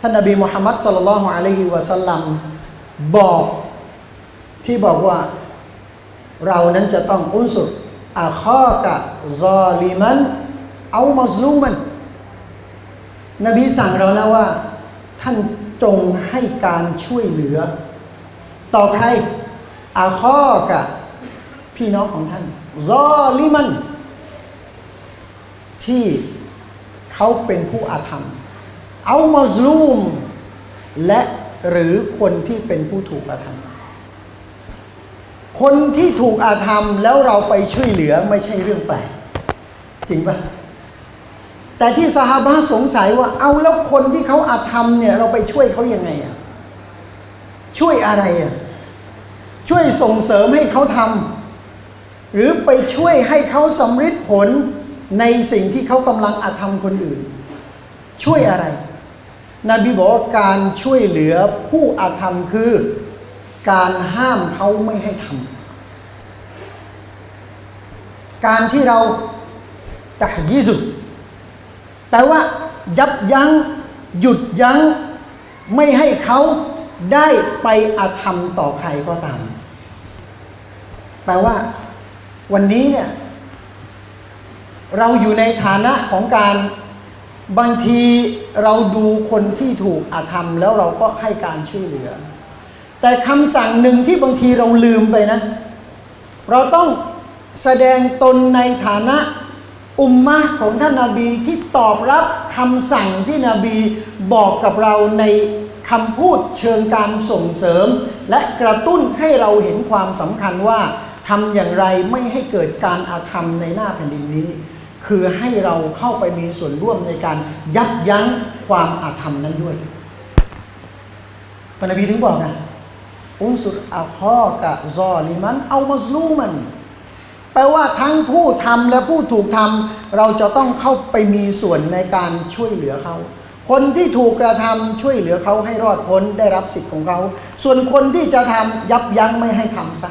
ท่านนบีมุฮัมมัดสุลลัลลอฮุอะลัยฮิวะสัลลัมบอกที่บอกว่าเรานั้นจะต้องอุนสุรอาคอกะซอลิมันเอามัซลูมัน นบีสั่งเราแล้วว่า ท่านจงให้การช่วยเหลือ ต่อใครอาคอกะพี่น้องของท่านซอลิมัน ที่เขาเป็นผู้อาธรรม เอามาซูม และหรือคนที่เป็นผู้ถูกอาธรรมคนที่ถูกอาธรรมแล้วเราไปช่วยเหลือไม่ใช่เรื่องแปลก จริงปะแต่ที่สหาบะสงสัยว่าเอาแล้วคนที่เขาอาธรรมเนี่ยเราไปช่วยเขายังไงอะช่วยอะไรอะช่วยส่งเสริมให้เขาทำหรือไปช่วยให้เขาสำฤทธิ์ผลในสิ่งที่เขากำลังอาธรรมคนอื่น ช่วยอะไร นบีบอกว่าการช่วยเหลือผู้อาธรรมคือ การห้ามเขาไม่ให้ทำการที่เราตะยีสุแต่ว่ายับยั้งหยุดยั้งไม่ให้เขาได้ไปอาธรรมต่อใครก็ตาม แปลว่าวันนี้เนี่ยเราอยู่ในฐานะของการ บางทีเราดูคนที่ถูกอาธรรมแล้วเราก็ให้การช่วยเหลือ แต่คำสั่งหนึ่งที่บางทีเราลืมไปนะ เราต้องแสดงตนในฐานะอุมมะของท่านนาบีที่ตอบรับคำสั่งที่นบีบอกกับเราในคำพูดเชิงการส่งเสริม และกระตุ้นให้เราเห็นความสำคัญว่าทำอย่างไรไม่ให้เกิดการอาธรรมในหน้าแผ่นดินนี้ คือให้เราเข้าไปมีส่วนร่วมในการยับยั้งความอาธรรมนั้นด้วยพระนบีถึงบอกนะอุนสุรอาคอกะซอลิมันเอามัสลูมันแปลว่าทั้งผู้ทำและผู้ถูกทำเราจะต้องเข้าไปมีส่วนในการช่วยเหลือเขา คนที่ถูกกระทำช่วยเหลือเขาให้รอดพ้นได้รับสิทธิ์ของเขา ส่วนคนที่จะทำยับยั้งไม่ให้ทำซะ